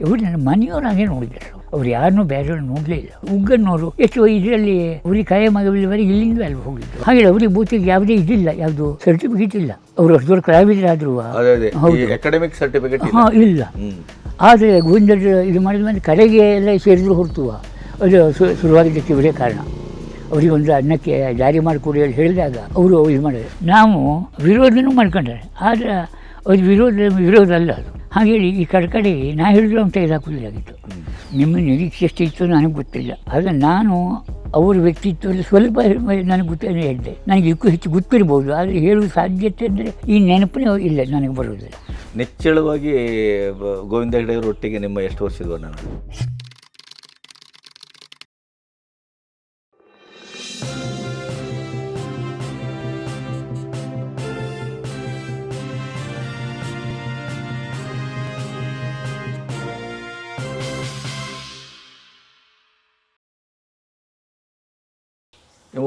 ಇವರು ನನ್ನ ಮನೆಯವರಾಗೆ ನೋಡಿದ್ರು. ಅವ್ರು ಯಾರನ್ನೂ ಬೇರೆಯವ್ರು ನೋಡಲೇ ಇಲ್ಲ. ಉಗ್ಗನ್ನವರು ಎಷ್ಟು ಇದರಲ್ಲಿ ಅವ್ರಿಗೆ ಕಾಯ ಮಗವಿಲ್ಲವರೆಗೆ ಇಲ್ಲಿಂದ ಅಲ್ಲಿ ಹೋಗಿದ್ದು ಹಾಗೆ ಅವ್ರಿಗೆ ಬೂತಿಗೆ ಯಾವುದೇ ಇದಿಲ್ಲ ಯಾವುದು ಸರ್ಟಿಫಿಕೇಟ್ ಇಲ್ಲ. ಅವರು ಅಷ್ಟು ದೊಡ್ಡ ಕಲಾವಿದರಾದ್ರು. ಅಕಾಡೆಮಿಕ್ ಸರ್ಟಿಫಿಕೇಟ್ ಇಲ್ಲ. ಹಾಂ ಇಲ್ಲ. ಆದರೆ ಗೋವಿಂದ ಇದು ಮಾಡಿದ ಮೇಲೆ ಕಡೆಗೆ ಎಲ್ಲ ಸೇರಿದ್ರು ಹೊರತು. ಅದು ಶುರುವಾಗಿದ್ದಕ್ಕೆ ಇವರೇ ಕಾರಣ. ಅವರಿಗೆ ಒಂದು ಅನ್ನಕ್ಕೆ ಜಾರಿ ಮಾಡಿಕೊಡಿ ಅಲ್ಲಿ ಹೇಳಿದಾಗ ಅವರು ಇದು ಮಾಡಿದ್ರು. ನಾವು ವಿರೋಧನೂ ಮಾಡ್ಕೊಂಡ್ರೆ. ಆದರೆ ಅದು ವಿರೋಧ ವಿರೋಧ ಅಲ್ಲ ಅದು. ಹಾಗೇಳಿ ಈ ಕಡೆ ಕಡೆ ನಾ ಹೇಳಿದ್ರು ಅಂತ ಇದಾಕೋದಿಲ್ಲಾಗಿತ್ತು ನಿಮ್ಮ ನಿರೀಕ್ಷೆ ಎಷ್ಟಿತ್ತು ನನಗೆ ಗೊತ್ತಿಲ್ಲ. ಆದರೆ ನಾನು ಅವ್ರ ವ್ಯಕ್ತಿತ್ವದಲ್ಲಿ ಸ್ವಲ್ಪ ನನಗೆ ಗೊತ್ತೇನೆ ಹೇಳಿದೆ. ನನಗೆ ಇದಕ್ಕೂ ಹೆಚ್ಚು ಗೊತ್ತಿರ್ಬೋದು ಆದರೆ ಹೇಳುವ ಸಾಧ್ಯತೆ ಅಂದರೆ ಈ ನೆನಪನೇ ಇಲ್ಲ ನನಗೆ ಬರೋದಿಲ್ಲ ನೆಚ್ಚಳವಾಗಿ ಗೋವಿಂದ ಹೆಗಡೆಯವ್ರ ಒಟ್ಟಿಗೆ ನಿಮ್ಮ ಎಷ್ಟು ವರ್ಷದ ನಾನು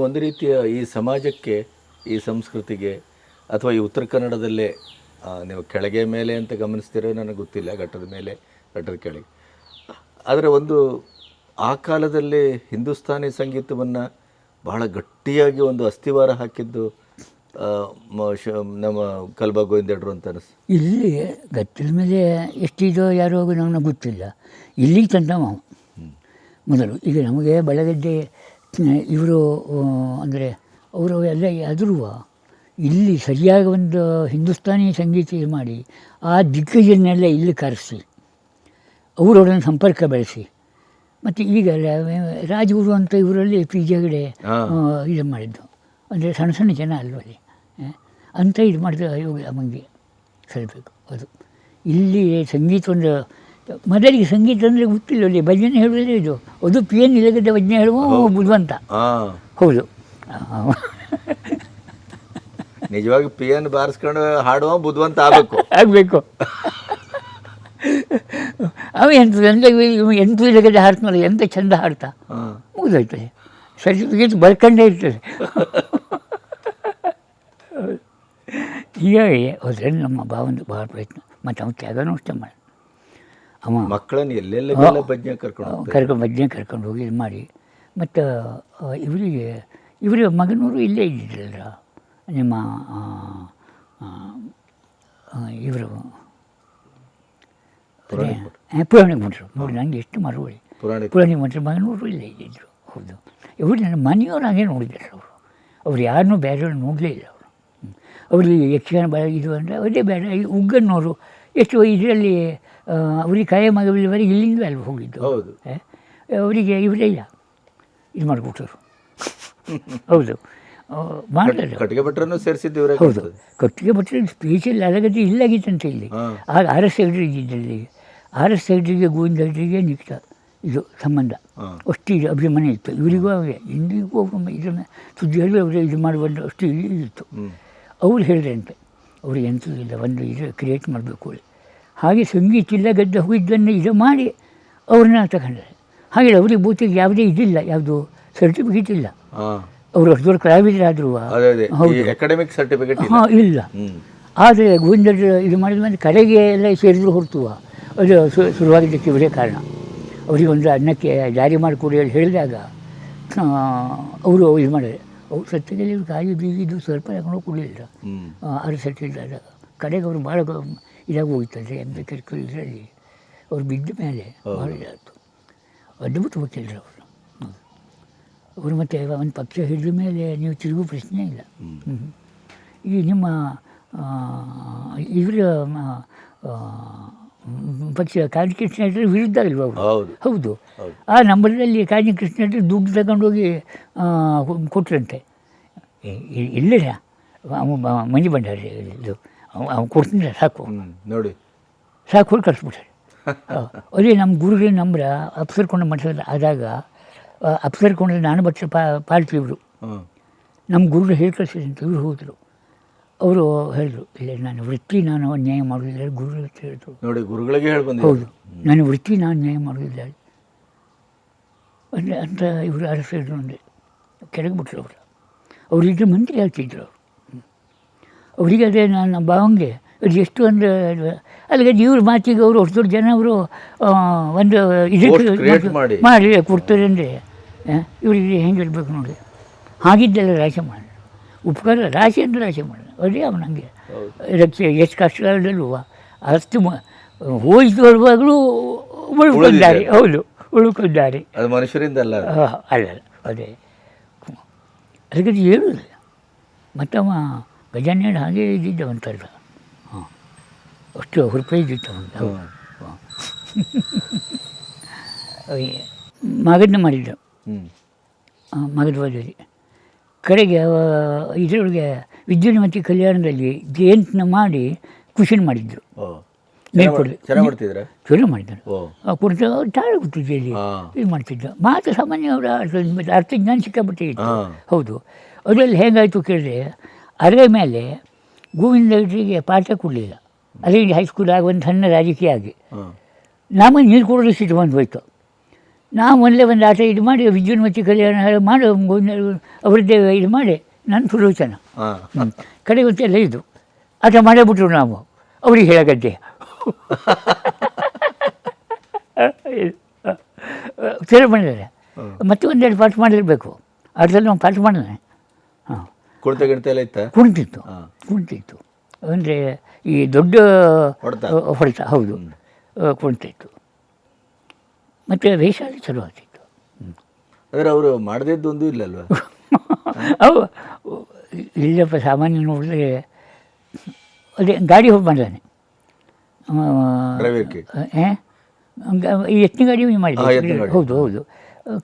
ಒಂದು ರೀತಿಯ ಈ ಸಮಾಜಕ್ಕೆ ಈ ಸಂಸ್ಕೃತಿಗೆ ಅಥವಾ ಈ ಉತ್ತರ ಕನ್ನಡದಲ್ಲೇ ನೀವು ಕೆಳಗೆ ಮೇಲೆ ಅಂತ ಗಮನಿಸ್ತೀರೋ ನನಗೆ ಗೊತ್ತಿಲ್ಲ ಘಟ್ಟದ ಮೇಲೆ ಘಟ್ಟದ ಕೆಳಗೆ. ಆದರೆ ಒಂದು ಆ ಕಾಲದಲ್ಲಿ ಹಿಂದೂಸ್ತಾನಿ ಸಂಗೀತವನ್ನು ಬಹಳ ಗಟ್ಟಿಯಾಗಿ ಒಂದು ಅಸ್ಥಿವಾರ ಹಾಕಿದ್ದು ನಮ್ಮ ಕಲ್ಬಾ ಗೋವಿಂದಡ್ರು ಅಂತ ಅನಿಸ್ ಇಲ್ಲಿ ಗಟ್ಟದ ಮೇಲೆ ಎಷ್ಟಿದೋ ಯಾರೋ ನಮಗೆ ಗೊತ್ತಿಲ್ಲ. ಇಲ್ಲಿಗೆ ತಂದ ಮೊದಲು. ಈಗ ನಮಗೆ ಬೆಳಗದ್ದೆ ಇವರು ಅಂದರೆ ಅವರು ಎಲ್ಲ ಆದರೂ ಇಲ್ಲಿ ಸರಿಯಾಗಿ ಒಂದು ಹಿಂದೂಸ್ತಾನಿ ಸಂಗೀತ ಇದು ಮಾಡಿ ಆ ದಿಗ್ಗಜನ್ನೆಲ್ಲ ಇಲ್ಲಿ ಕರೆಸಿ ಅವರೊಡನೆ ಸಂಪರ್ಕ ಬೆಳೆಸಿ. ಮತ್ತು ಈಗ ರಾಜಗುರು ಅಂತ ಇವರಲ್ಲಿ ಪಿ ಜಿ ಹೆಗಡೆ ಇದು ಮಾಡಿದ್ದು. ಅಂದರೆ ಸಣ್ಣ ಸಣ್ಣ ಜನ ಅಲ್ವಲ್ಲಿ ಅಂತ ಇದು ಮಾಡಿದ ಯೋಗ ಅಮ್ಮಂಗೆ ಸರಿಬೇಕು ಅದು. ಇಲ್ಲಿ ಸಂಗೀತ ಒಂದು ಮೊದಲಿಗೆ ಸಂಗೀತ ಅಂದರೆ ಗೊತ್ತಿಲ್ಲ ಅಲ್ಲಿ ಭಜನೆ ಹೇಳೋದೇ ಇದು. ಅದು ಪಿ ಎನ್ ಇಲ್ಲಗದ್ದ ಭಜನೆ ಹೇಳುವ ಬುದ್ಧಿವಂತ. ಹೌದು. ನಿಜವಾಗಿ ಪಿ ಎನ್ ಬಾರಿಸ್ಕೊಂಡು ಹಾಡುವ ಬುದ್ಧಿವಂತ ಆಗಬೇಕು. ಆಗಬೇಕು. ಅವ ಎಂತ ಎಂತ ಎಂಟು ಇಲ್ಲಗದ್ದೆ ಹಾಡ್ತಾನಲ್ಲ ಎಂತ ಚಂದ ಹಾಡ್ತಾ. ಮುಗಿದೋಯ್ತದೆ ಸರ್ಟಿಫಿಕೇಟ್ ಬರ್ಕಂಡೇ ಇರ್ತದೆ ಹೀಗಾಗಿ ಹೋದ್ರೆ ನಮ್ಮ ಭಾವಂದು ಭಾಳ ಪ್ರಯತ್ನ. ಮತ್ತು ಅವ್ನು ತ್ಯಾಗನೂ ಅಷ್ಟೇ ಮಾಡಿ. ಮಕ್ಕಳನ್ನ ಎಲ್ಲೆಲ್ಲ ಭಜ್ನೆ ಕರ್ಕೊಂಡು ಕರ್ಕೊಂಡು ಬಜ್ಞೆ ಕರ್ಕೊಂಡು ಹೋಗಿ ಇದು ಮಾಡಿ. ಮತ್ತು ಇವರಿಗೆ ಇವರ ಮಗನವರು ಇಲ್ಲೇ ಇದ್ದಿದ್ರಲ್ಲ ನಿಮ್ಮ ಇವರು. ಪುರಾಣಿಕ ಮಠರು ನೋಡಿ ನನಗೆ ಎಷ್ಟು ಮರುವಳಿ ಪುರಾಣಿ ಪುರಾಣಿಕ ಮಗನೂರು ಮಗನವರು ಇಲ್ಲೇ ಇದ್ದಿದ್ರು. ಹೌದು. ಇವರು ನನ್ನ ಮನೆಯವರಾಗೆ ನೋಡಿದ್ದಾರೆ ಅವರು. ಅವ್ರು ಯಾರನ್ನೂ ಬೇರೆಯವ್ರು ನೋಡಲೇ ಇಲ್ಲ ಅವರು. ಅವರಿಗೆ ಯಕ್ಷಗಾನ ಬ ಇದು ಅಂದರೆ ಅದೇ ಬೇಡ. ಈ ಉಗ್ಗನ್ನವರು ಎಷ್ಟು ಇದರಲ್ಲಿ ಅವರಿಗೆ ಕಾಯ ಮಗವಿಲ್ಲವರೆಗೆ ಇಲ್ಲಿಂದ ಅಲ್ಲಿ ಹೋಗಿದ್ದು. ಹೌದು. ಅವರಿಗೆ ಇವರೇ ಇಲ್ಲ. ಇದು ಮಾಡಿಕೊಟ್ಟರು ಹೌದು. ಆ, ಮಾಡಿದ್ದಾರೆ ಕಟ್ಟಿಗೆ ಭಟ್ರನ್ನು ಸೇರಿಸಿದ್ದು ಇವರೇ ಹೌದು. ಕಟ್ಟಿಗೆ ಭಟ್ರ ಸ್ಪೀಚಲ್ಲಿ ಅಲಗತಿ ಇಲ್ಲಾಗಿತ್ತಂತೆ ಇಲ್ಲಿ ಆಗ ಆರ್ ಎಸ್ ಹೆಗ್ಡ್ರಿ ಇದ್ದಲ್ಲಿ ಆರ್ ಎಸ್ ಹೆಗ್ಡ್ರಿಗೆ ಗೋವಿಂದ ಹೆಗ್ಡ್ರಿಗೆ ನಿಕ್ತ ಇದು ಸಂಬಂಧ. ಅಷ್ಟು ಇದು ಅಭಿಮಾನ ಇತ್ತು. ಇವರಿಗೂ ಅವರೇ ಇಂದಿಗೂ ಅವರು ಇದನ್ನು ಸುದ್ದಿ ಹೇಳಿ ಅವರು ಇದು ಮಾಡುವಂಥ ಅಷ್ಟು ಇಲ್ಲಿ ಇತ್ತು. ಅವ್ರು ಹೇಳಿದ್ರಂತೆ. ಅವ್ರಿಗೆ ಎಂಥದ್ದು ಇಲ್ಲ ಒಂದು ಇದು ಕ್ರಿಯೇಟ್ ಮಾಡಬೇಕು ಹೇಳಿ ಹಾಗೆ ಸಂಗೀತ ಇಲ್ಲ ಗದ್ದೆ ಹೋಗಿದ್ದನ್ನು ಇದು ಮಾಡಿ ಅವ್ರನ್ನ ತಗೊಂಡ್ರೆ. ಹಾಗೆ ಅವ್ರಿಗೆ ಬೂತಿಗೆ ಯಾವುದೇ ಇದಿಲ್ಲ ಯಾವುದು ಸರ್ಟಿಫಿಕೇಟ್ ಇಲ್ಲ. ಅವರು ಅಷ್ಟು ದೊಡ್ಡ ಕಲಾವಿದರಾದ್ರು ಅಕಾಡೆಮಿಕ್ ಸರ್ಟಿಫಿಕೇಟ್ ಹಾಂ ಇಲ್ಲ. ಆದರೆ ಗೋವಿಂದ ಇದು ಮಾಡಿದ ಮೇಲೆ ಕಡೆಗೆ ಎಲ್ಲ ಸೇರಿದ್ರು ಹೊರತುವ ಅದು ಶುರುವಾಗಿದ್ದಕ್ಕೆ ಇವರೇ ಕಾರಣ. ಅವರಿಗೆ ಒಂದು ಅನ್ನಕ್ಕೆ ಜಾರಿ ಮಾಡಿಕೊಡಿ ಹೇಳಿ ಹೇಳಿದಾಗ ಅವರು ಇದು ಮಾಡಿದ್ರೆ. ಅವ್ರು ಸತ್ಯದಲ್ಲಿ ಕಾಯಿ ಬೀಗಿದ್ದು ಸ್ವಲ್ಪ ಯಾಕಂದ್ರೆ ಕೊಡಲಿಲ್ಲ. ಆರು ಸೆಟ್ ಇದ್ದಾಗ ಕಡೆಗೆ ಅವರು ಭಾಳ ಗ- ಇದಾಗಿ ಹೋಗಿತ್ತಂದ್ರೆ ಎಂ ಬಿ ಕಿರ್ಕಲ್ ಇದರಲ್ಲಿ ಅವ್ರು ಬಿದ್ದ ಮೇಲೆ ಭಾಳ ಇದಾಯಿತು ಅದ್ಭುತ ವಕೀಲರು ಅವರು. ಅವರು ಮತ್ತು ಒಂದು ಪಕ್ಷ ಹಿಡಿದ ಮೇಲೆ ನೀವು ತಿರುಗು ಪ್ರಶ್ನೆ ಇಲ್ಲ. ಈ ನಿಮ್ಮ ಇವರ ಪಕ್ಷ ಕಾಂತಿ ಕೃಷ್ಣ ಹೆಗಡೆ ವಿರುದ್ಧ ಅಲ್ವಾ ಅವರು? ಹೌದು. ಆ ನಂಬರ್ನಲ್ಲಿ ಕಾಂತಿ ಕೃಷ್ಣ ಹೆಗಡೆ ದುಡ್ಡು ತಗೊಂಡೋಗಿ ಕೊಟ್ರಂತೆ. ಇಲ್ಲ ಮಂಜು ಭಂಡಾರಿ ಇದು. ಅವ್ನು ಕೊಡ್ತೀನಿ ಸಾಕು. ನೋಡಿ. ಸಾಕು ಹೋಗಿ ಕಳಿಸ್ಬಿಟ್ರೆ. ಅದೇ ನಮ್ಮ ಗುರುಗಳು ನಂಬ್ರ ಅಪ್ಸರ್ಕೊಂಡು ಮಠದಲ್ಲಿ ಆದಾಗ ಅಪ್ಸರ್ಕೊಂಡ್ರೆ ನಾನು ಬಚ್ಚ ಪಾ ಪಾಲ್ತಿ ಇವರು. ನಮ್ಮ ಗುರುಗಳು ಹೇಳಿ ಕಳಿಸಿದಂತ ಇವರು ಹೋದರು. ಅವರು ಹೇಳಿದ್ರು ಇಲ್ಲ ನಾನು ವೃತ್ತಿ ನಾನು ಅನ್ಯಾಯ ಮಾಡೋದಿಲ್ಲ ಗುರುಗಳು ಅಂತ ಹೇಳಿದ್ರು. ನೋಡಿ ಗುರುಗಳಿಗೆ ಹೇಳಿ ಹೌದು. ನಾನು ವೃತ್ತಿ ನಾನು ನ್ಯಾಯ ಮಾಡೋದಿಲ್ಲ ಅಂದರೆ ಅಂತ ಇವರು ಅರಸಿದ್ರು ಅಂದರೆ ಕೆಳಗೆ ಬಿಟ್ಟರು ಅವರು ಅವರಿಗೆ ಮಂತ್ರಿ ಹೇಳ್ತಿದ್ರು ಅವರು. ಅವರಿಗೆ ಅದೇ ನನ್ನ ಭಾವಂಗೆ. ಅದು ಎಷ್ಟು ಅಂದರೆ ಅಲ್ಲಿಗೆ ಇವ್ರ ಮಾತಿಗೆ ಅವರು ಅಷ್ಟು ದೊಡ್ಡ ಜನ ಅವರು ಒಂದು ಇದು ಮಾಡಿ. ಕೊಡ್ತಾರೆ ಅಂದರೆ ಇವರಿಗೆ ಹೆಂಗೆ ಇರಬೇಕು ನೋಡಿ. ಹಾಗಿದ್ದೆಲ್ಲ ರಾಶಿ ಮಾಡಿ ಉಪಕಾರ ರಾಶಿ ಅಂದರೆ ರಾಶಿ ಮಾಡಿ ಅದೇ ಅವನಂಗೆ ಇದಕ್ಕೆ ಎಷ್ಟು ಕಷ್ಟದಲ್ಲೂ ಅಷ್ಟು ಮ ಹೋಯ್ತು ಬರುವಾಗಲೂ ಉಳ್ಕೊಂಡಿದ್ದಾರೆ ಹೌದು ಉಳ್ಕೊಂಡಿದ್ದಾರೆ ಅದು ಮನುಷ್ಯರಿಂದ ಅಲ್ಲ ಅಲ್ಲ ಅದೇ. ಅದಕ್ಕೆ ಹೇಳುದಿಲ್ಲ. ಮತ್ತವ ಗಜಾನೇಳು ಹಾಗೆ ಇದ್ದಿದ್ದವಂತಲ್ಲ. ಹಾಂ. ಅಷ್ಟು ಹುರುಪೇ ಇದ್ದಿತ್ತು. ಮಗದನ್ನ ಮಾಡಿದ್ದ. ಬದಲಿ ಕಡೆಗೆ ಇದರೊಳಗೆ ವಿದ್ಯುನ್ಮತಿ ಕಲ್ಯಾಣದಲ್ಲಿ ಜಯಂತಿನ ಮಾಡಿ ಖುಷಿನ ಮಾಡಿದ್ರು ಚಲೋ ಮಾಡಿದ್ದಾರೆ ಓ. ಕುಡಿತ ತಾಳು ಕೂತಿದ್ದೆ ಇಲ್ಲಿ ಹಾ. ಇದು ಮಾಡ್ತಿದ್ದ. ಮಾತು ಸಾಮಾನ್ಯ ಅವರ ಅರ್ಥ ಜ್ಞಾನ ಸಿಕ್ಕಾಪಟ್ಟೆ ಇತ್ತು. ಹೌದು. ಅದರಲ್ಲಿ ಹೇಗಾಯಿತು ಕೇಳಿದ್ರೆ ಅರೆ ಮೇಲೆ ಗೋವಿಂದ ಇಡ್ರಿಗೆ ಪಾಠ ಕೊಡಲಿಲ್ಲ. ಅದೇ ಹೈಸ್ಕೂಲ್ ಆಗಿ ಒಂದು ಸಣ್ಣ ರಾಜಕೀಯ ಆಗಿ. ನಮಗೆ ನೀರು ಕೊಡೋದು ಸಿಟ್ಟು ಬಂದು ಹೋಯ್ತು ನಾವು ಒಂದೇ ಒಂದು ಆಟ ಇದು ಮಾಡಿ ವಿದ್ಯುನ್ಮತಿ ಕಲ್ಯಾಣ ಮಾಡಿ ಗೋವಿಂದ ಅವರದ್ದೇ ಇದು ಮಾಡಿ ನನ್ನ ಸುಲೋಚನ ಕಡೆಗೆ ಕಡೆ ಗೊತ್ತೆಲ್ಲ ಇದು. ಆಟ ಮಾಡೇ ಬಿಟ್ರು ನಾವು. ಅವ್ರಿಗೆ ಹೇಳಗದ್ದೆ ಸರಿ ಮಾಡಿದ್ದಾರೆ ಮತ್ತೆ ಒಂದೆರಡು ಪಾಠ ಮಾಡಿರಬೇಕು. ಅದರಲ್ಲಿ ನಾವು ಪಾಠ ಮಾಡಿದೆ ಕುಣಿತ ಗಿಣಿತ ಎಲ್ಲ ಇತ್ತ? ಕುಣಿತಿತ್ತು ಕುಣಿತಿತ್ತು ಅಂದರೆ ಈ ದೊಡ್ಡ ಹೊಡೆತ? ಹೌದು. ಕುಣಿತಿತ್ತು ಮತ್ತು ವೇಷ ಚಲೋ ಆಗ್ತಿತ್ತು. ಅಂದರೆ ಅವರು ಮಾಡದಿದ್ದು ಒಂದು ಇಲ್ಲಲ್ವಾ ಅವು ಇಲ್ಲಪ್ಪ ಸಾಮಾನ್ಯ ನೋಡಿದ್ರೆ ಅದೇ ಗಾಡಿ ಹೋಗಿ ಈ ಎತ್ತಿನ ಗಾಡಿ. ಮಾಡಿದ್ದೆ ಹೌದು ಹೌದು.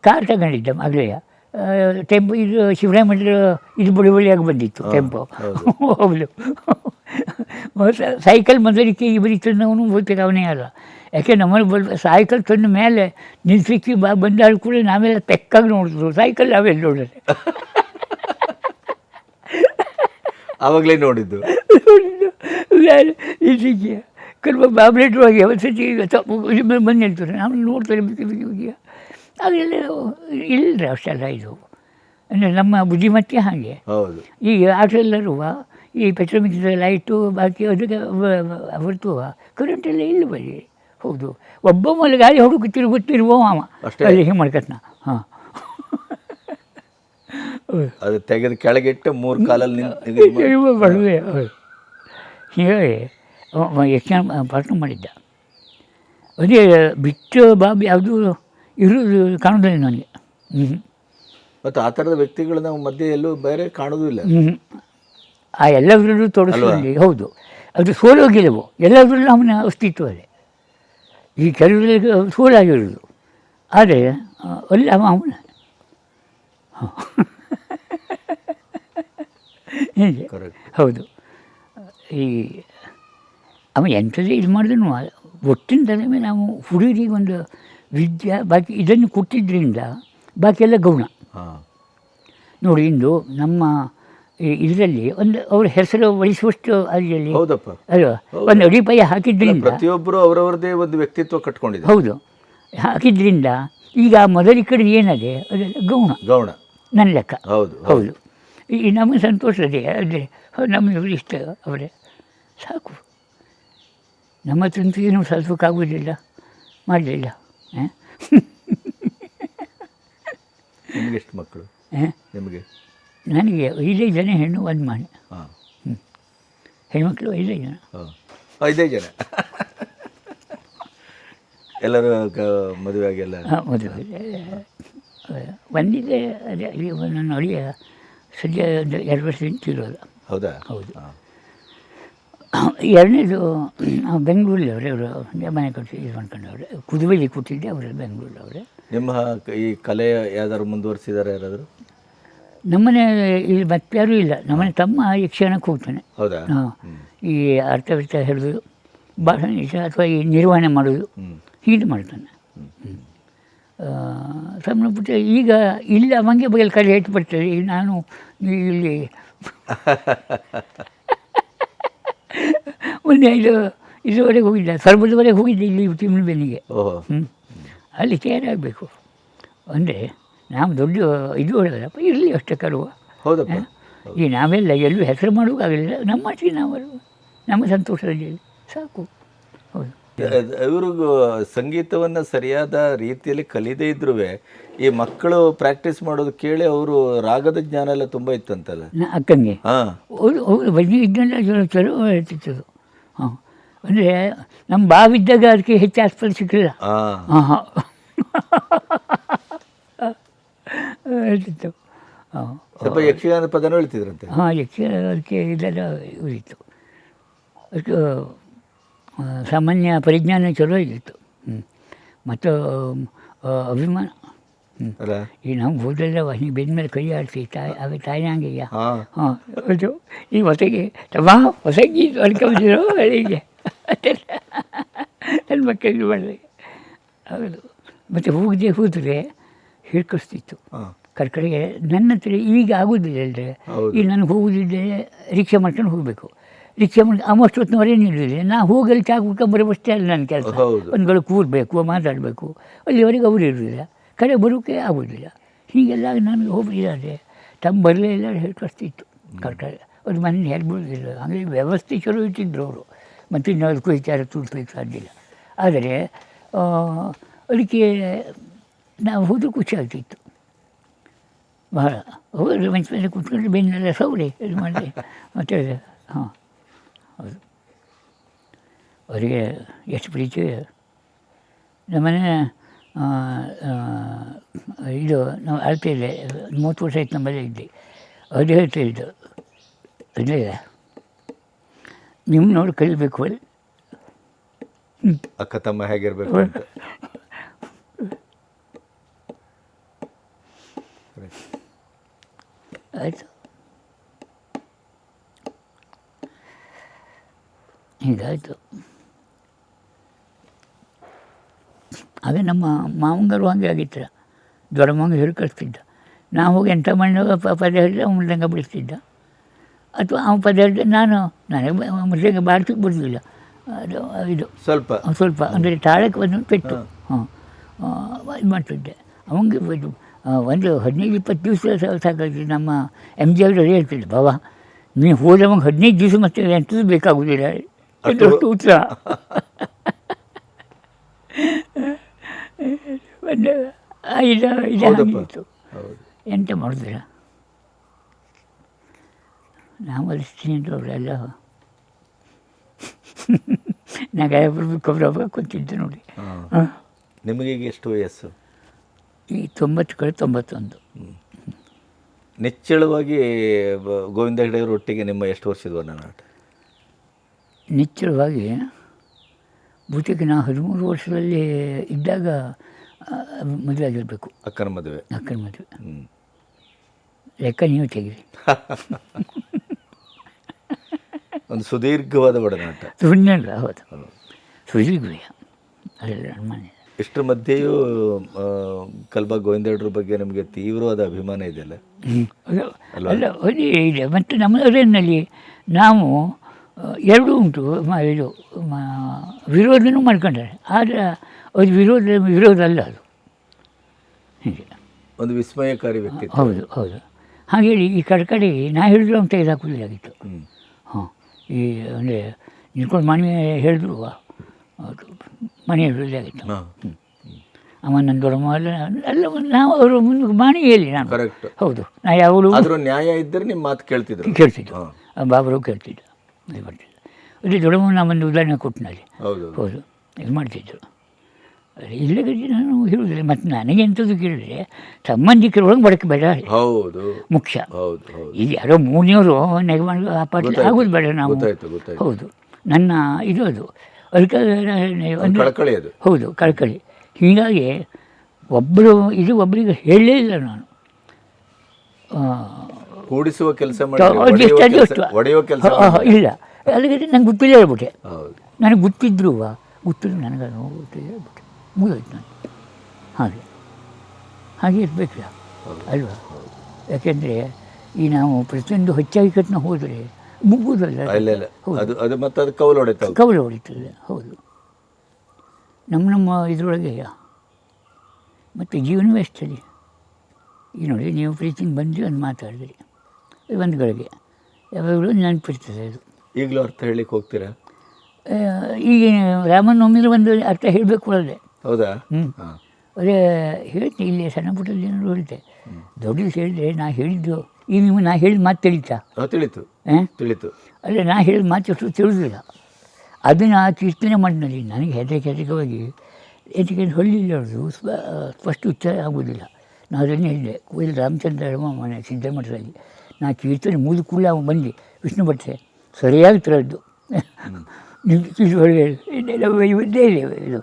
ಕಾರ್ ತಗೊಂಡಿದ್ದೆ ಆಗಲೇ ಟೆಂಪೋ ಇದು ಮಂದಿರ ಇದು ಬಳಿ ಬಳಿಯಾಗಿ ಬಂದಿತ್ತು ಟೆಂಪೋ ಹೋಗಲು. ಸೈಕಲ್ ಮೊದಲಿಕ್ಕೆ ಇಬ್ಬರಿಗೆ ಅವನು ಬಹುತೇಕ ಅವನೇ ಅಲ್ಲ. ಯಾಕೆ ನಮ್ಮಲ್ಲಿ ಬಲ್ ಸೈಕಲ್ ತಂದ ಮೇಲೆ ನಿಲ್ಸಿಕ್ಕಿ ಬಾ ಬಂದಾಗ ಕೂಡ ನಾವೆಲ್ಲ ಪೆಕ್ಕಾಗಿ ನೋಡಿದ್ರು ಸೈಕಲ್ ನಾವೆಲ್ಲ ನೋಡಿದ್ರೆ ಆವಾಗಲೇ ನೋಡಿದ್ದು. ಇದಕ್ಕೆ ಕರ್ಮ ಬ್ಯಾಬ್ಲೆಟ್ ಹೋಗಿ ಅವತ್ತು ಬಂದು ಹೇಳ್ತಾರೆ ನಾವು ನೋಡ್ತಾರೆ ಬಿಸಿ ಬಿಸಿ ಬಿಸಿ ಇಲ್ಲರಿ ಇಲ್ಲ ಅಷ್ಟೆಲ್ಲ ಇದು. ಅಂದರೆ ನಮ್ಮ ಬುದ್ಧಿಮತ್ತೆ ಹಾಗೆ. ಹೌದು. ಈ ಆಟೋದಲ್ಲಿರುವ ಈ ಪೆಟ್ರೋಮಿಕ್ಸ್ ಲೈಟು ಬಾಕಿ ಅದಕ್ಕೆ ಹೊರತು ಕರೆಂಟೆಲ್ಲ ಇಲ್ಲ ಬರೀ. ಹೌದು. ಒಬ್ಬ ಮೇಲೆ ಗಾಡಿ ಹೋಗಿ ತಿರುಗುತ್ತಿರುವ ಅವ ಅಷ್ಟೇ. ಅಲ್ಲಿ ಹಿಂಗೆ ಮಾಡ್ಕತ್ನ. ಹಾಂ. ಅದು ತೆಗೆದು ಕೆಳಗಿಟ್ಟು ಮೂರು ಕಾಲಲ್ಲಿ ಬಡವೆ ಅವ ಎಷ್ಟು ಪಾಠ ಮಾಡಿದ್ದ. ಅದೇ ಬಿಟ್ಟು ಬಾಬಿ ಯಾವುದು ಇರೋದು ಕಾಣೋದಿಲ್ಲ ನನಗೆ. ಹ್ಞೂ ಮತ್ತು ಆ ಥರದ ವ್ಯಕ್ತಿಗಳು ನಾವು ಮಧ್ಯೆ ಎಲ್ಲೂ ಬೇರೆ ಕಾಣೋದೂ ಇಲ್ಲ. ಹ್ಞೂ ಆ ಎಲ್ಲದರಲ್ಲೂ ತೋರಿಸ್ಕೊಂಡು ಹೌದು. ಅದು ಸೋಲೋಗಿಲ್ಲವೋ? ಎಲ್ಲದರಲ್ಲೂ ಅವನ ಅಸ್ತಿತ್ವ ಇದೆ ಈ ಕೆಲವರಿಗೆ ಸೋಲಾಗಿರೋದು ಆದರೆ ಅಲ್ಲಿ ಅವ ಅವನ ಹೀಗೆ. ಹೌದು. ಈ ಅವ ಎಂಥದೇ ಇದು ಮಾಡಿದ್ರು ಒಟ್ಟಿನ ತಲೆ ಮೇಲೆ ನಾವು ಹುಡುಗರಿಗೆ ಒಂದು ವಿದ್ಯೆ ಬಾಕಿ ಇದನ್ನು ಕೊಟ್ಟಿದ್ದರಿಂದ ಬಾಕಿ ಎಲ್ಲ ಗೌಣ ನೋಡಿ ಇಂದು ನಮ್ಮ ಇದರಲ್ಲಿ ಒಂದು ಅವ್ರ ಹೆಸರು ವಹಿಸುವಷ್ಟು ಅಲ್ಲಿ ಹೌದಪ್ಪ. ಅಲ್ವಾ ಒಂದು ಅಡಿಪಾಯ ಹಾಕಿದ್ರಿಂದ ಪ್ರತಿಯೊಬ್ಬರು ಅವರವರದೇ ಒಂದು ವ್ಯಕ್ತಿತ್ವ ಕಟ್ಕೊಂಡಿದೆ. ಹೌದು. ಹಾಕಿದ್ರಿಂದ ಈಗ ಮೊದಲ ಕಡೆ ಏನದೆ ಅದೆಲ್ಲ ಗೌಣ. ಗೌಣ. ನನ್ನ ಲೆಕ್ಕ. ಹೌದು ಹೌದು. ಈ ನಮಗೆ ಸಂತೋಷ ಇದೆ ಅದೇ ನಮ್ಮ ಇಷ್ಟ ಅವರೇ ಸಾಕು. ನಮ್ಮ ಏನು ಸಲ್ಸೋಕ್ಕಾಗೋದಿಲ್ಲ ಮಾಡಲಿಲ್ಲ. ನಿಮ್ಗೆ ಎಷ್ಟು ಮಕ್ಕಳು? ನಿಮಗೆ? ನನಗೆ ಐದೈದು ಜನ ಹೆಣ್ಣು ಒಂದು ಮನೆ. ಹಾಂ. ಹೆಣ್ಮಕ್ಳು ಐದೈದು ಜನ. ಹಾಂ. ಐದೇ ಜನ. ಎಲ್ಲರೂ ಕ ಮದುವೆ ಆಗಿಲ್ಲ ಹಾಂ ಮದುವೆ ಬಂದಿದ್ದೆ ಅದೇ ನನ್ನ ಅಳಿಯ ಸದ್ಯ ಎರಡು ವರ್ಷದಿಂದ ತಿರೋದು ಹೌದಾ? ಹೌದು. ಎರಡನೇದು ಬೆಂಗಳೂರಲ್ಲಿ ಅವರೇ ಅವರು ಮನೆ ಕಟ್ಟಿ ಇದು ಮಾಡ್ಕೊಂಡವ್ರೆ. ಕುದುವೆಲಿ ಕೂತಿದ್ದೆ ಅವರು ಬೆಂಗಳೂರಲ್ಲಿ ಅವರೇ ನಿಮ್ಮ ಈ ಕಲೆ ಯಾವ್ದಾದ್ರು ಮುಂದುವರಿಸಿದಾರೆ ಯಾರಾದರೂ? ನಮ್ಮನೆ ಇಲ್ಲಿ ಮತ್ತೆ ಯಾರೂ ಇಲ್ಲ. ನಮ್ಮನೆ ತಮ್ಮ ಯಕ್ಷಗಾನಕ್ಕೆ ಹೋಗ್ತಾನೆ. ಹೌದಾ? ಹಾಂ. ಈ ಅರ್ಥವಿರ್ತ ಹಿಡಿದು ಭಾಷಣ ಇಷ್ಟ ಅಥವಾ ಈ ನಿರ್ವಹಣೆ ಮಾಡೋದು ಹೀಗೆ ಮಾಡ್ತಾನೆ. ಸಂಬಂಧಪಟ್ಟ ಸಣ್ಣ ಪುಟ್ಟ ಈಗ ಇಲ್ಲಿ ಅವಂಗೆ ಬಗ್ಗೆ ಕಲೆ ಹೆಚ್ಚು ಬರ್ತದೆ. ಈಗ ನಾನು ಇಲ್ಲಿ ಒಂದು ಐದು ಇದುವರೆಗೆ ಹೋಗಿದ್ದೆ ಸರ್ಬದವರೆಗೆ ಹೋಗಿದ್ದೆ ಇಲ್ಲಿ ತಿಮ್ಮನ ಬೆನ್ನಿಗೆ ಓಹೋ. ಹ್ಞೂ ಅಲ್ಲಿ ತಯಾರಾಗಬೇಕು ಅಂದರೆ ನಾವು ದೊಡ್ಡ ಇದು ಹೊಡೆದಪ್ಪ ಇರಲಿ ಅಷ್ಟೇ ಕರುವ. ಹೌದಪ್ಪ. ಈ ನಾವೆಲ್ಲ ಎಲ್ಲೂ ಹೆಸರು ಮಾಡೋಕ್ಕಾಗಲಿಲ್ಲ ನಮ್ಮ ಮಟ್ಟಿಗೆ ನಾವು ನಮ್ಮ ಸಂತೋಷದಲ್ಲಿ. ಸಾಕು. ಹೌದು. ಇವ್ರಿಗೂ ಸಂಗೀತವನ್ನು ಸರಿಯಾದ ರೀತಿಯಲ್ಲಿ ಕಲಿದೇ ಇದ್ರೂ ಈ ಮಕ್ಕಳು ಪ್ರಾಕ್ಟೀಸ್ ಮಾಡೋದು ಕೇಳಿ ಅವರು ರಾಗದ ಜ್ಞಾನ ಎಲ್ಲ ತುಂಬ ಇತ್ತಂತಲ್ಲ? ಅಕ್ಕಂಗೆ. ಹಾಂ. ಅವರು ಚಲೋ ಹೇಳ್ತಿತ್ತು ಹಾಂ. ಅಂದರೆ ನಮ್ಮ ಬಾವಿದ್ದಾಗ ಅದಕ್ಕೆ ಹೆಚ್ಚು ಆಸ್ಪತ್ರೆ ಸಿಕ್ಕಿಲ್ಲ. ಹಾಂ. ಹಾಂ ಹಾಂ. ಹೇಳ್ತಿತ್ತು. ಹಾಂ. ಸ್ವಲ್ಪ ಯಕ್ಷಗಾನ ಪದನೂ ಹೇಳ್ತಿದ್ರಂತೆ. ಹಾಂ ಯಕ್ಷಗಾನ ಅದಕ್ಕೆ ಇದೆಲ್ಲ ಇತ್ತು ಅದಕ್ಕೆ ಸಾಮಾನ್ಯ ಪರಿಜ್ಞಾನ ಚಲೋ ಇದ್ದಿತ್ತು. ಹ್ಞೂ ಮತ್ತು ಅಭಿಮಾನ. ಹ್ಞೂ ಈ ನಮ್ಮ ಹೋದಲ್ಲ ವಾಹಿನಿ ಬೆಂದ ಮೇಲೆ ಕೈ ಆಡ್ತೀವಿ ತಾಯಿ ಅವ ತಾಯಿ ಹಾಂ. ಹಾಂ ಅದು ಈ ಹೊಸಗೆ ತಮ್ಮ ಹೊಸ ಗೀತ ಅನ್ಕೊಂಡಿರೋ ಹೀಗೆ ನನ್ನ ಮಕ್ಕಳಿಗೆ ಮಾಡಿದೆ ಹೌದು. ಮತ್ತು ಹೋಗದೆ ಹೋದರೆ ಹಿಡ್ಕಿಸ್ತಿತ್ತು. ಕರ್ಕಡೆಗೆ ನನ್ನ ಹತ್ರ ಈಗ ಆಗೋದಿಲ್ಲ ಅಲ್ಲದೆ ಹೌದು. ಈಗ ನನಗೆ ಹೋಗೋದಿದ್ದರೆ ರಿಕ್ಷಾ ಮಾಡ್ಕೊಂಡು ಹೋಗಬೇಕು. ರಿಕ್ಷಾ ಮಾಡಿ ಆಮಷ್ಟು ಹೊತ್ತಿನವರೇ ನಿಲ್ಲಿದೆ ನಾ ಹೋಗಲಿ ಚಾ ಕುಡ್ಕೊಂಬರೋವಷ್ಟೇ ಅಲ್ಲ ನನ್ನ ಕೆಲಸ. ಹೌದು. ಒಂದು ಗಳು ಕೂರಬೇಕು ಮಾತಾಡಬೇಕು. ಅಲ್ಲಿವರೆಗೆ ಅವರು ಇರೋದಿಲ್ಲ ಕಡೆ ಬರೋಕ್ಕೆ ಆಗೋದಿಲ್ಲ. ಹೀಗೆಲ್ಲ ನನಗೆ ಹೋಗ್ಬಿಟ್ಟಿದ್ದಾರೆ ತಮ್ಮ ಬರಲೇ ಇಲ್ಲ ಹೇಳ್ಕೊಳ್ತಿತ್ತು ಕರ್ಕಡೆ ಅವ್ರ ಮನೆ ಯಾರು ಬೀಳೋದಿಲ್ಲ. ಅಂದರೆ ವ್ಯವಸ್ಥೆ ಚಲೋ ಇಟ್ಟಿದ್ರು ಅವರು. ಮತ್ತು ಇನ್ನದಕ್ಕೂ ವಿಚಾರ ತುಳಿಸ್ಲಿಕ್ಕೆ ಸಾಧ್ಯ ಇಲ್ಲ ಆದರೆ ಆ, ಅದಕ್ಕೆ ನಾವು ಹೋದ್ರೂ ಖುಷಿ ಆಗ್ತಿತ್ತು. ಬಹಳ. ಹೋದ್ರೆ ಮಂಚ ಮೇಲೆ ಕೂತ್ಕೊಂಡು ಬೆನ್ನೆಲ್ಲ ಸೌಡೆ ಇದು ಮಾಡಿ ಮತ್ತೆ ಹಾಂ. ಹೌದು. ಅವರಿಗೆ ಎಷ್ಟು ಪ್ರೀತಿ ನಮ್ಮನೆ ಇದು ನಾವು ಅಳತೆಯಲ್ಲಿ ಮೂವತ್ತು ವರ್ಷ ಆಯ್ತು ನಮ್ಮಲ್ಲೇ ಇದ್ದೆ ಅದು ಹೇಳ್ತಾ ಇದ್ದು ಅದೇ ನಿಮ್ಮ ನೋಡಿ ಕಲಿಬೇಕು ಅಲ್ಲಿ. ಅಕ್ಕ ತಮ್ಮ ಹೇಗಿರ್ಬೇಕು ಆಯಿತು. ಹೀಗಾಯಿತು ಆಗ ನಮ್ಮ ಮಾವಂಗರು ಹಾಗೆ ಆಗಿತ್ತು ದೊಡ್ಡ ಮಾವಂಗ ಹೇಳಿ ಕಳಿಸ್ತಿದ್ದ ನಾವು ಹೋಗಿ ಎಂಥ ಮಣ್ಣಾಗ ಪ ಪದ ಹೇಳಿದ್ರೆ ಅವ್ನು ಬಿಡಿಸ್ತಿದ್ದ. ಅಥವಾ ಅವ್ನು ಪದ ಹೇಳಿದ್ರೆ ನಾನು ನನಗೆ ಮೃದಂಗ ಬಾಡ್ಸಕ್ಕೆ ಬಿಡಲಿಲ್ಲ ಅದು ಇದು. ಸ್ವಲ್ಪ. ಸ್ವಲ್ಪ ಅಂದರೆ ತಾಳಕ್ಕೆ ಒಂದು ಪೆಟ್ಟು. ಹಾಂ. ಇದು ಮಾಡ್ತಿದ್ದೆ. ಅವಂಗೆ ಇದು ಒಂದು ಹದಿನೈದು ಇಪ್ಪತ್ತು ದಿವಸ ಸಾಕಾಗ್ತದೆ ನಮ್ಮ ಎಂ ಜಿ ಅವರು ಹೇಳ್ತಿದ್ದೆ ಬಾಬಾ ನೀವು ಹೋದವಂಗೆ ಹದಿನೈದು ದಿವಸ ಮತ್ತೆ ಎಂಥದ್ದು ಬೇಕಾಗುವುದಿಲ್ಲ ಉತ್ಸಾಹ ಒಂದು ಐದು ಎಂತ ಮಾಡಿದ್ರ ನಾವು ಅಲಿಸ್ತೀನಿ ಅಂತ ಕೊಬ್ಬರ ಕೂತಿದ್ದೆ ನೋಡಿ ನಿಮಗೆ ಎಷ್ಟು ವಯಸ್ಸು ಈ ತೊಂಬತ್ತು ಕಡೆ ತೊಂಬತ್ತೊಂದು ನಿಚ್ಚಳವಾಗಿ ಗೋವಿಂದ ಹೆಗಡೆಯವರ ಒಟ್ಟಿಗೆ ನಿಮ್ಮ ಎಷ್ಟು ವರ್ಷದ ಒಡನಾಟ ನಿಚ್ಚಳವಾಗಿ ಬಹುತೇಕ ನಾ ಹದಿಮೂರು ವರ್ಷದಲ್ಲಿ ಇದ್ದಾಗ ಮದುವೆ ಆಗಿರಬೇಕು. ಅಕ್ಕನ ಮದುವೆ. ಅಕ್ಕನ ಮದುವೆ. ಲೆಕ್ಕ ನೀವು ತೆಗಿರಿ. ಒಂದು ಸುದೀರ್ಘವಾದ ಒಡನಾಟ. ಸುಮ್ಮನೆ ಹೌದು. ಸುದೀರ್ಘ ಅದೆಲ್ಲ ಅನುಮಾನ ಮನೆ ಇಷ್ಟರ ಮಧ್ಯೆಯೂ ಕಲ್ಬಾ ಗೋವಿಂದ ಬಗ್ಗೆ ನಮಗೆ ತೀವ್ರವಾದ ಅಭಿಮಾನ ಇದೆಯಲ್ಲ? ಅಲ್ಲ ಇದೆ. ಮತ್ತು ನಮ್ಮ ಅದರಲ್ಲಿ ನಾವು ಎರಡೂ ಉಂಟು ಮ- ಇದು ಮ- ವಿರೋಧನೂ ಮಾಡ್ಕೊಂಡಾರೆ. ಆದರೆ ಅದು ವಿರೋಧ ವಿರೋಧ ಅಲ್ಲ ಅದು. ಹೀಗೆ. ಒಂದು ವಿಸ್ಮಯಕಾರಿ ವ್ಯಕ್ತಿ ಹೌದು ಹೌದು. ಹಾಗೇಳಿ ಈ ಕಡೆ ನಾ ಹೇಳಿದ್ರು ಅವ್ನು ತೆಗೆದಾಕೋದಿಲ್ಲಾಗಿತ್ತು ಹ್ಮ್. ಹಾಂ ಈ ಅಂದರೆ ನಿಂತ್ಕೊಂಡು ಮನೆ ಹೇಳಿದ್ರು ಅದು ಮನೆ ಹೇಳಿದಾಗಿತ್ತು ಹ್ಞೂ ಅಮ್ಮ ನನ್ನ ದೊಡ್ಡಮ್ಮ ಎಲ್ಲ ಎಲ್ಲ ನಾವು ಅವರು ಮುಂದೆ ಮಾಡಿ ಹೇಳಿ ನಾನು. ಕರೆಕ್ಟ್ ಹೌದು. ನಾ ಯಾವಾಗಲೂ ಅದರ ನ್ಯಾಯ ಇದ್ದರೆ ನಿಮ್ಮ ಮಾತು ಕೇಳ್ತಿದ್ರು. ಕೇಳ್ತಿದ್ದು ಬಾಬರು ಕೇಳ್ತಿದ್ದ ಇದು ಮಾಡ್ತಿದ್ದ ಅದೇ ದೊಡ್ಡಮ್ಮ ನಾವೊಂದು ಉದಾಹರಣೆ ಕೊಟ್ಟಿನಲ್ಲಿ ಹೌದು ಹೌದು. ಇದು ಮಾಡ್ತಿದ್ರು. ಇಲ್ಲದಿದ್ದರೆ ನಾನು ಹೇಳುದಿಲ್ಲ ಮತ್ತು ನನಗೆ ಎಂಥದ್ದು ಕೇಳಿದ್ರೆ ಸಂಬಂಧಿಕರೊಳಗೆ ಬಡಕೆ ಬೇಡ ಹೌದು. ಮುಖ್ಯ. ಹೌದು ಈಗ ಯಾರೋ ಮೂರನೇವರು ನೆಗೆ ಮಾಡಿ ಆ ಪಾಟ್ಲಿ ಆಗೋದು ಬೇಡ ನಾವು. ಹೌದು. ನನ್ನ ಇದು ಅದು. ಅದಕ್ಕೆ ಹೌದು ಕಳ್ಕಳಿ. ಹೀಗಾಗಿ ಒಬ್ಬರು ಇದು ಒಬ್ಬರಿಗೆ ಹೇಳಲೇ ಇಲ್ಲ ನಾನು. ಆ, ಕೂಡಿಸುವ ಕೆಲಸ ಒಡೆಯುವ ಕೆಲಸ ಇಲ್ಲ. ಅದಕ್ಕೆ ನಂಗೆ ಗೊತ್ತಿಲ್ಲ ಹೇಳ್ಬಿಟ್ಟೆ. ನನಗೆ ಗೊತ್ತಿದ್ರು ಗೊತ್ತಿಲ್ಲ ನನಗೆ ಗೊತ್ತಿಲ್ಲ ಹೇಳ್ಬಿಟ್ಟೆ. ಮುಗಿದೋಯ್ತು ನಾನು ಹಾಗೆ. ಹಾಗೆ ಇರಬೇಕು ಅಲ್ವಾ? ಯಾಕೆಂದರೆ ಈ ನಾವು ಪ್ರತಿಯೊಂದು ಹೆಚ್ಚಾಗಿ ಕಟ್ನ ಹೋದರೆ ಇಲ್ಲ ಅದು ಅದು ಮತ್ತೆ ಅದು ಕೌಲು ಹೊಡೆತಾವ ಕವಲ ಹೊಡಿತದೆ. ಹೌದು. ನಮ್ಮ ನಮ್ಮ ಇದರೊಳಗೆ ಮತ್ತು ಜೀವನವೇ ಅಷ್ಟೇ ಈ ನೋಡಿ ನೀವು ಪ್ರೀತಿಯಿಂದ ಬಂದು ಅಂತ ಮಾತಾಡಿದ್ರಿ. ಒಂದು ಗಳಿಗೆ ಯಾವಾಗಲೂ ನೆನಪಿರ್ತದೆ ಅದು ಈಗಲೂ ಅರ್ಥ ಹೇಳಲಿಕ್ಕೆ ಹೋಗ್ತೀರಾ? ಈಗಿನ ಈಗ ರಾಮನವಮಿಲಿ ಒಂದು ಅರ್ಥ ಹೇಳಬೇಕು ಅಲ್ಲದೆ. ಹೌದಾ? ಹ್ಞೂ ಅದೇ ಹೇಳ್ತೀನಿ ಇಲ್ಲಿ ಸಣ್ಣ ಪುಟ್ಟ ಜನರು ಹೇಳ್ತೆ. ದೊಡ್ಡದು ಹೇಳಿದ್ರೆ ನಾ ಹೇಳಿದ್ದು ಈಗ ನೀವು ನಾ ಹೇಳಿದ ಮಾತು ತಿಳಿತಾ? ತಿಳಿತು. ಹಾಂ ತಿಳಿತು. ಅಲ್ಲ ನಾ ಹೇಳಿದ ಮಾತು ಅಷ್ಟು ತಿಳಿದಿಲ್ಲ. ಅದನ್ನು ಕೀರ್ತನೆ ಮಾಡಿನಲ್ಲಿ ನನಗೆ ಹೆದರಿಕೆ ಹೆದರಿಕವಾಗಿ ಎದಕ್ಕೆ ಹೊಳ್ಳಿಲ್ಲ ಅವ್ರದ್ದು ಸ್ವ ಸ್ಪಷ್ಟ ಉಚ್ಚಾರ ಆಗೋದಿಲ್ಲ ನಾನು ಅದನ್ನು ಹೇಳಿದೆ. ಕೋಯಿಲ್ ರಾಮಚಂದ್ರ ಮನೆ ಸಿದ್ದಮಠದಲ್ಲಿ ನಾ ಕೀರ್ತನೆ ಮುಗಿದ ಕೂಡಲೇ ಅವನು ಬಂದು ವಿಷ್ಣು ಭಟ್ರೆ ಸರಿಯಾಗಿ ತರದ್ದು ಇದ್ದೇ ಇವದ್ದೇ ಇದೆ. ಇದು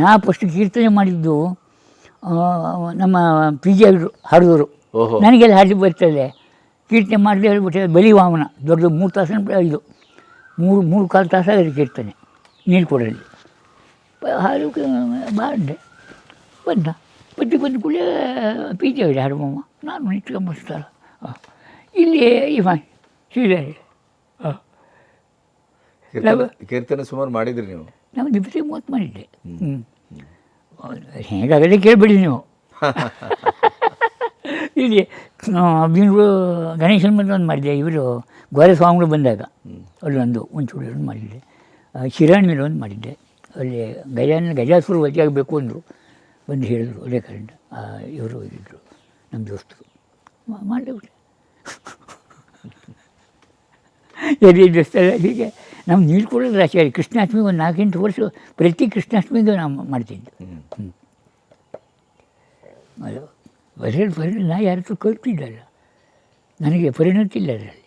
ನಾ ಫಸ್ಟ್ ಕೀರ್ತನೆ ಮಾಡಿದ್ದು ನಮ್ಮ ಪಿ ಜಿ ಅವರು ಹಾಡಿದವರು ಓಹೋ. ನನಗೆಲ್ಲ ಹಾಡಿ ಬರ್ತದೆ. ಕೀರ್ತನೆ ಮಾಡಿದೆ ಹೇಳ್ಬಿಟ್ಟೆ ಬಲಿ ವಾಮನ ದೊಡ್ಡ ಮೂರು ತಾಸು ಇದು. ಮೂರು ಮೂರು ಕಾಲು ತಾಸಾಗಿದೆ ಕೀರ್ತನೆ ನೀರು ಕೊಡಲಿ ಹಾಡು ಮಾಡಿದೆ ಬಂದ. ಬುದ್ಧಿ ಬಂದ ಕೂಡಲೇ ಅವರು ಹಾಡು ಮಾಮ ನಾನು ನಿಂತ್ಕೊಂಬಸ್ತಾರ ಇಲ್ಲಿ ಇವ ಶ್ರೀಧರಿ ಕೀರ್ತನೆ ಸುಮಾರು ಮಾಡಿದ್ರಿ ನೀವು? ನಾವು ದಿವಸ ಮೂವತ್ತು ಮಾಡಿದ್ದೆ. ಹ್ಞೂ ಹೇಗಾಗಲಿ ಕೇಳಬೇಡಿ ನೀವು. ಇಲ್ಲಿ ಬೀರು ಗಣೇಶನ ಬಂದು ಒಂದು ಮಾಡಿದೆ ಇವರು ಗೋರೆ ಸ್ವಾಮಿಗಳು ಬಂದಾಗ. ಅಲ್ಲೊಂದು ಒಂಚೂರು ಒಂದು ಮಾಡಿದ್ದೆ. ಶಿರಾಣಿ ಮೇಲೆ ಒಂದು ಮಾಡಿದ್ದೆ. ಅಲ್ಲಿ ಗಜಾನ ಗಜಾಸುರು ವಜೆ ಆಗಬೇಕು ಅಂದರು. ಬಂದು ಹೇಳಿದ್ರು ಒಳ್ಳೆ ಕರೆಂಟ್ ಇವರು ಇದ್ದರು ನಮ್ಮ ದೋಸ್ತರು. ಮಾ- ಮಾಡಿಬಿಟ್ಟೆ ಎಲ್ಲಿ ದೋಸ್ತರ ಹೀಗೆ. ನಮ್ಗೆ ಕೊಡೋದು ರಾಶಿ ಕೃಷ್ಣಾಷ್ಟಮಿಗೆ ಒಂದು ನಾಲ್ಕೆಂಟು ವರ್ಷ ಪ್ರತಿ ಕೃಷ್ಣಾಷ್ಟಮಿಗೂ ನಾವು ಮಾಡ್ತಿದ್ದು. ಹ್ಞೂ ಅದು ಬರೆದು ಪರಿಣಾಮ ನಾ ಯಾರ ಹತ್ರ ಕಲ್ತಿದ್ದಲ್ಲ. ನನಗೆ ಪರಿಣತಿ ಇಲ್ಲ ಅದರಲ್ಲಿ.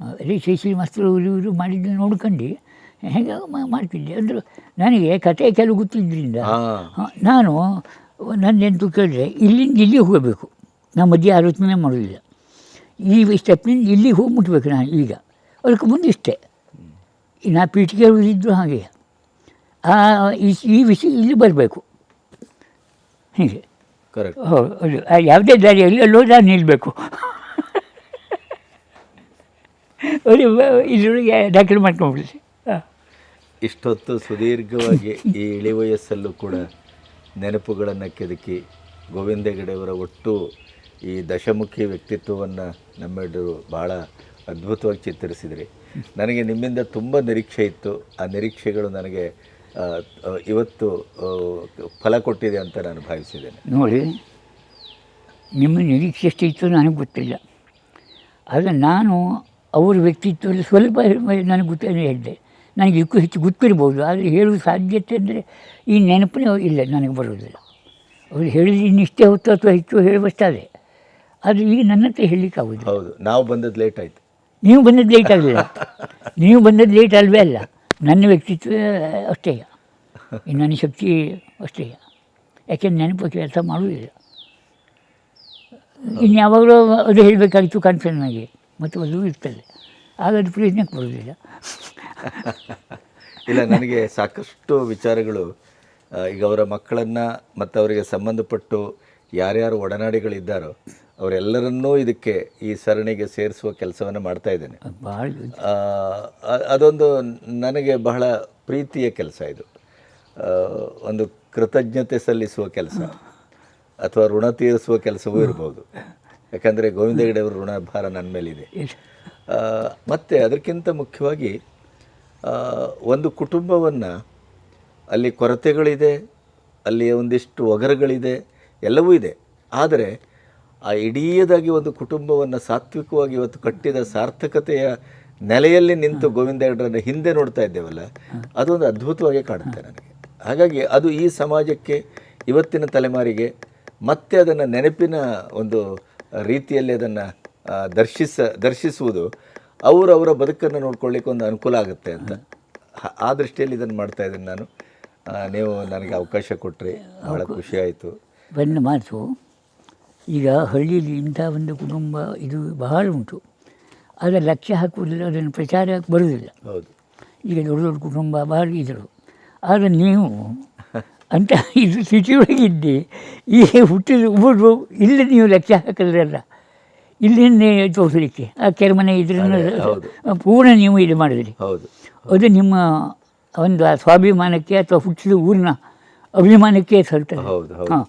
ಅದೇ ಶೈಶಿ ಮಾಸ್ತರು ಇವರು ಇವರು ಮಾಡಿದ್ದು ನೋಡ್ಕೊಂಡು ಹೇಗೆ ಮಾಡ್ತಿದ್ದೆ. ಅಂದರು ನನಗೆ ಕತೆ ಕೆಲವು ಗೊತ್ತಿದ್ದರಿಂದ ನಾನು ನನ್ನ ನಾನು ನನ್ನೆಂತು ಕೇಳಿದ್ರೆ ಇಲ್ಲಿಂದ ಇಲ್ಲಿಗೆ ಹೋಗಬೇಕು. ನಾನು ಮಧ್ಯೆ ಆಲೋಚನೆ ಮಾಡೋದಿಲ್ಲ ಈ ಸ್ಟೆಪ್ನಿಂದ ಇಲ್ಲಿ ಹೋಗಿ ಮುಟ್ಬೇಕು ನಾನು ಈಗ. ಅದಕ್ಕೆ ಮುಂದೆ ಇಷ್ಟೇ. ನಾ ಪೀಠಿಗೆ ಇದ್ದು ಹಾಗೆ. ಆ ಈ- ವಿಷಯ ಇಲ್ಲಿ ಬರಬೇಕು. ಹೀಗೆ. ಕರೆಕ್ಟ್ ಹೌದು ಯಾವುದೇ ದಾರಿಯಲ್ಲಿ ಅಲ್ಲೋ ನಾನು ನಿಲ್ಲಬೇಕು ಅವರು ಇದ್ರೊಳಗೆ ದಾಖಲೆ ಮಾಡ್ಕೊಂಡ್ಬಿಡ್ಸಿ ಹಾಂ. ಇಷ್ಟೊತ್ತು ಸುದೀರ್ಘವಾಗಿ ಈ ಇಳಿ ವಯಸ್ಸಲ್ಲೂ ಕೂಡ ನೆನಪುಗಳನ್ನು ಕೆದಕಿ ಗೋವಿಂದ ಹೆಗಡೆಯವರ ಒಟ್ಟು ಈ ದಶಮುಖಿ ವ್ಯಕ್ತಿತ್ವವನ್ನು ನಮ್ಮೆಲ್ಲರೂ ಭಾಳ ಅದ್ಭುತವಾಗಿ ಚಿತ್ರಿಸಿದ್ರಿ ನನಗೆ ನಿಮ್ಮಿಂದ ತುಂಬ ನಿರೀಕ್ಷೆ ಇತ್ತು. ಆ ನಿರೀಕ್ಷೆಗಳು ನನಗೆ ಇವತ್ತು ಫಲ ಕೊಟ್ಟಿದೆ ಅಂತ ನಾನು ಭಾವಿಸಿದ್ದೇನೆ. ನೋಡಿ, ನಿಮ್ಮ ನಿರೀಕ್ಷೆ ಎಷ್ಟು ಇತ್ತು ನನಗೆ ಗೊತ್ತಿಲ್ಲ. ಆದರೆ ನಾನು ಅವ್ರ ವ್ಯಕ್ತಿತ್ವದಲ್ಲಿ ಸ್ವಲ್ಪ ನನಗೆ ಗೊತ್ತ ಹೇಳಿದೆ. ನನಗೆ ಇಕ್ಕೂ ಹೆಚ್ಚು ಗೊತ್ತಿರ್ಬೋದು, ಆದರೆ ಹೇಳುವ ಸಾಧ್ಯತೆ ಅಂದರೆ ಈ ನೆನಪನೇ ಇಲ್ಲ, ನನಗೆ ಬರೋದಿಲ್ಲ ಅವ್ರು ಹೇಳಿದ ಇನ್ನಿಷ್ಟೇ ಹೊತ್ತು ಅಥವಾ ಹೆಚ್ಚು ಹೇಳುವಷ್ಟಾದೆ ಆದರೆ ಈಗ ನನ್ನ ಹತ್ರ ಹೇಳಲಿಕ್ಕೆ ಆಗೋದಿಲ್ಲ. ಹೌದು ನಾವು ಬಂದದ್ದು ಲೇಟ್ ಆಯಿತು. ನೀವು ಬಂದದ್ದು ಲೇಟ್ ಆಗಲಿಲ್ಲ. ನೀವು ಬಂದದ್ದು ಲೇಟ್ ಅಲ್ವೇ ಅಲ್ಲ. ನನ್ನ ವ್ಯಕ್ತಿತ್ವ ಅಷ್ಟೇ. ಈ ನನ್ನ ಶಕ್ತಿ ಅಷ್ಟೇ. ಯಾಕೆಂದ್ರೆ ನೆನಪು ಕೆಲಸ ಮಾಡುವುದಿಲ್ಲ. ಇನ್ನು ಯಾವಾಗಲೂ ಅದು ಹೇಳಬೇಕಾಗಿತ್ತು ಕಾನ್ಫಿಡೆನ್ಸ್ ಆಗಿ. ಮತ್ತು ಅದು ಇರ್ತದೆ. ಆಗ ಅದು ಪ್ರಯೋಜನಕ್ಕೆ ಬರೋದಿಲ್ಲ ಇಲ್ಲ ನನಗೆ ಸಾಕಷ್ಟು ವಿಚಾರಗಳು ಈಗ ಅವರ ಮಕ್ಕಳನ್ನು ಮತ್ತು ಅವರಿಗೆ ಸಂಬಂಧಪಟ್ಟು ಯಾರ್ಯಾರು ಒಡನಾಡಿಗಳಿದ್ದಾರೋ ಅವರೆಲ್ಲರನ್ನೂ ಇದಕ್ಕೆ ಈ ಸರಣಿಗೆ ಸೇರಿಸುವ ಕೆಲಸವನ್ನು ಮಾಡ್ತಾ ಇದ್ದೇನೆ. ಅದೊಂದು ನನಗೆ ಬಹಳ ಪ್ರೀತಿಯ ಕೆಲಸ ಇದು. ಒಂದು ಕೃತಜ್ಞತೆ ಸಲ್ಲಿಸುವ ಕೆಲಸ. ಅಥವಾ ಋಣ ತೀರಿಸುವ ಕೆಲಸವೂ ಇರ್ಬೋದು. ಯಾಕಂದರೆ ಗೋವಿಂದ ಹೆಗಡೆ ಅವರ ಋಣ ಭಾರ ನನ್ನ ಮೇಲಿದೆ. ಮತ್ತು ಅದಕ್ಕಿಂತ ಮುಖ್ಯವಾಗಿ ಒಂದು ಕುಟುಂಬವನ್ನು ಅಲ್ಲಿ ಕೊರತೆಗಳಿದೆ ಅಲ್ಲಿ ಒಂದಿಷ್ಟು ಒಗರುಗಳಿದೆ ಎಲ್ಲವೂ ಇದೆ. ಆದರೆ ಆ ಇಡೀದಾಗಿ ಒಂದು ಕುಟುಂಬವನ್ನು ಸಾತ್ವಿಕವಾಗಿ ಇವತ್ತು ಕಟ್ಟಿದ ಸಾರ್ಥಕತೆಯ ನೆಲೆಯಲ್ಲಿ ನಿಂತು ಗೋವಿಂದ ಹೆಗಡ್ರನ್ನ ಹಿಂದೆ ನೋಡ್ತಾ ಇದ್ದೇವಲ್ಲ ಅದೊಂದು ಅದ್ಭುತವಾಗಿ ಕಾಣುತ್ತೆ ನನಗೆ. ಹಾಗಾಗಿ ಅದು ಈ ಸಮಾಜಕ್ಕೆ ಇವತ್ತಿನ ತಲೆಮಾರಿಗೆ ಮತ್ತೆ ಅದನ್ನು ನೆನಪಿನ ಒಂದು ರೀತಿಯಲ್ಲಿ ಅದನ್ನು ದರ್ಶಿಸ ದರ್ಶಿಸುವುದು ಅವರವರ ಅವರ ಬದುಕನ್ನು ನೋಡ್ಕೊಳ್ಳಿಕ್ಕೆ ಒಂದು ಅನುಕೂಲ ಆಗುತ್ತೆ ಅಂತ. ಆ ದೃಷ್ಟಿಯಲ್ಲಿ ಇದನ್ನು ಮಾಡ್ತಾ ಇದ್ದೀನಿ ನಾನು. ನೀವು ನನಗೆ ಅವಕಾಶ ಕೊಟ್ಟರೆ ಭಾಳ ಖುಷಿ ಆಯಿತು. ಒಂದು ಮಾತು ಈಗ ಹಳ್ಳಿಯಲ್ಲಿ ಇಂಥ ಒಂದು ಕುಟುಂಬ ಇದು ಬಹಳ ಉಂಟು. ಆದರೆ ಲಕ್ಷ್ಯ ಹಾಕುವುದಿಲ್ಲ ಅದನ್ನು ಪ್ರಚಾರಕ್ಕೆ ಬರುವುದಿಲ್ಲ. ಹೌದು. ಈಗ ದೊಡ್ಡ ದೊಡ್ಡ ಕುಟುಂಬ ಬಹಳ ಇದ್ದರು. ಆದರೆ ನೀವು ಅಂತ ಇದು ಸ್ಥಿತಿಯೊಳಗಿದ್ದೆ. ಈಗ ಹುಟ್ಟಿದ ಉಬ್ಬರು ಇಲ್ಲಿ ನೀವು ಲಕ್ಷ್ಯ ಹಾಕಿದ್ರಲ್ಲ ಇಲ್ಲಿಂದ ತೋರಿಸಲಿಕ್ಕೆ. ಆ ಕೆರೆಮನೆ ಇದ್ರನ್ನ. ಪೂರ್ಣ ನೀವು ಇದು ಮಾಡಿದ್ರಿ. ಹೌದು. ಅದು ನಿಮ್ಮ ಒಂದು ಸ್ವಾಭಿಮಾನಕ್ಕೆ ಅಥವಾ ಹುಟ್ಟಿದ ಊರಿನ ಅಭಿಮಾನಕ್ಕೆ ಸಲ್ತದೆ ಹಾಂ.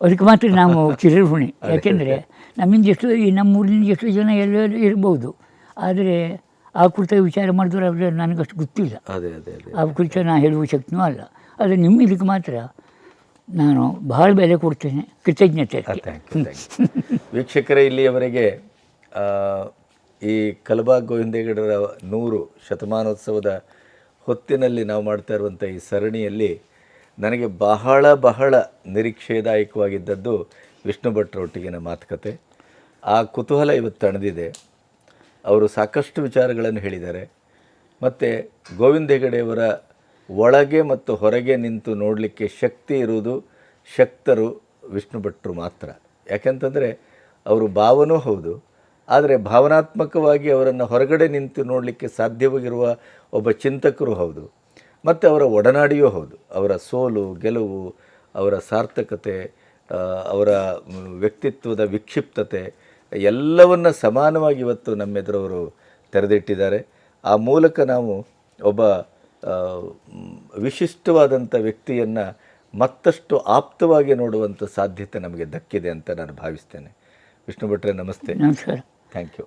ಅದಕ್ಕೆ ಮಾತ್ರ ನಾವು ಚಿರಋಣಿ. ಯಾಕೆಂದರೆ ನಮ್ಮಿಂದ ಎಷ್ಟು ಈ ನಮ್ಮ ಊರಿನಿಂದ ಎಷ್ಟು ಜನ ಎಲ್ಲರೂ ಇರ್ಬೋದು. ಆದರೆ ಆ ಕುರಿತ ವಿಚಾರ ಮಾಡಿದ್ರೆ ಅವ್ರು ನನಗಷ್ಟು ಗೊತ್ತಿಲ್ಲ. ಅದೇ ಅದೇ ಅದೇ. ಆ ಕುರಿತ ನಾನು ಹೇಳುವ ಶಕ್ತಿನೂ ಅಲ್ಲ. ಆದರೆ ನಿಮ್ಮ ಇದಕ್ಕೆ ಮಾತ್ರ ನಾನು ಬಹಳ ಬೆಲೆ ಕೊಡ್ತೇನೆ. ಕೃತಜ್ಞತೆ ವೀಕ್ಷಕರೇ ಇಲ್ಲಿಯವರೆಗೆ ಈ ಕಲಬಾಗ್ ಗೋವಿಂದೇಗಡರ ನೂರು ಶತಮಾನೋತ್ಸವದ ಹೊತ್ತಿನಲ್ಲಿ ನಾವು ಮಾಡ್ತಾ ಇರುವಂಥ ಈ ಸರಣಿಯಲ್ಲಿ ನನಗೆ ಬಹಳ ಬಹಳ ನಿರೀಕ್ಷೆದಾಯಕವಾಗಿದ್ದದ್ದು ವಿಷ್ಣು ಭಟ್ರೊಟ್ಟಿಗಿನ ಮಾತುಕತೆ. ಆ ಕುತೂಹಲ ಇವತ್ತು ತಣದಿದೆ. ಅವರು ಸಾಕಷ್ಟು ವಿಚಾರಗಳನ್ನು ಹೇಳಿದ್ದಾರೆ. ಮತ್ತು ಗೋವಿಂದ ಹೆಗಡೆಯವರ ಒಳಗೆ ಮತ್ತು ಹೊರಗೆ ನಿಂತು ನೋಡಲಿಕ್ಕೆ ಶಕ್ತಿ ಇರುವುದು ಶಕ್ತರು ವಿಷ್ಣು ಭಟ್ರು ಮಾತ್ರ. ಯಾಕೆಂತಂದರೆ ಅವರು ಭಾವನೂ ಹೌದು. ಆದರೆ ಭಾವನಾತ್ಮಕವಾಗಿ ಅವರನ್ನು ಹೊರಗಡೆ ನಿಂತು ನೋಡಲಿಕ್ಕೆ ಸಾಧ್ಯವಾಗಿರುವ ಒಬ್ಬ ಚಿಂತಕರು ಹೌದು. ಮತ್ತು ಅವರ ಒಡನಾಡಿಯೂ ಹೌದು. ಅವರ ಸೋಲು ಗೆಲುವು ಅವರ ಸಾರ್ಥಕತೆ ಅವರ ವ್ಯಕ್ತಿತ್ವದ ವಿಕ್ಷಿಪ್ತತೆ ಎಲ್ಲವನ್ನ ಸಮಾನವಾಗಿ ಇವತ್ತು ನಮ್ಮೆದುರವರು ತೆರೆದಿಟ್ಟಿದ್ದಾರೆ. ಆ ಮೂಲಕ ನಾವು ಒಬ್ಬ ವಿಶಿಷ್ಟವಾದಂಥ ವ್ಯಕ್ತಿಯನ್ನು ಮತ್ತಷ್ಟು ಆಪ್ತವಾಗಿ ನೋಡುವಂಥ ಸಾಧ್ಯತೆ ನಮಗೆ ದಕ್ಕಿದೆ ಅಂತ ನಾನು ಭಾವಿಸ್ತೇನೆ. ವಿಷ್ಣು ಭಟ್ರೆ ನಮಸ್ತೆ. ನಮಸ್ಕಾರ. Thank you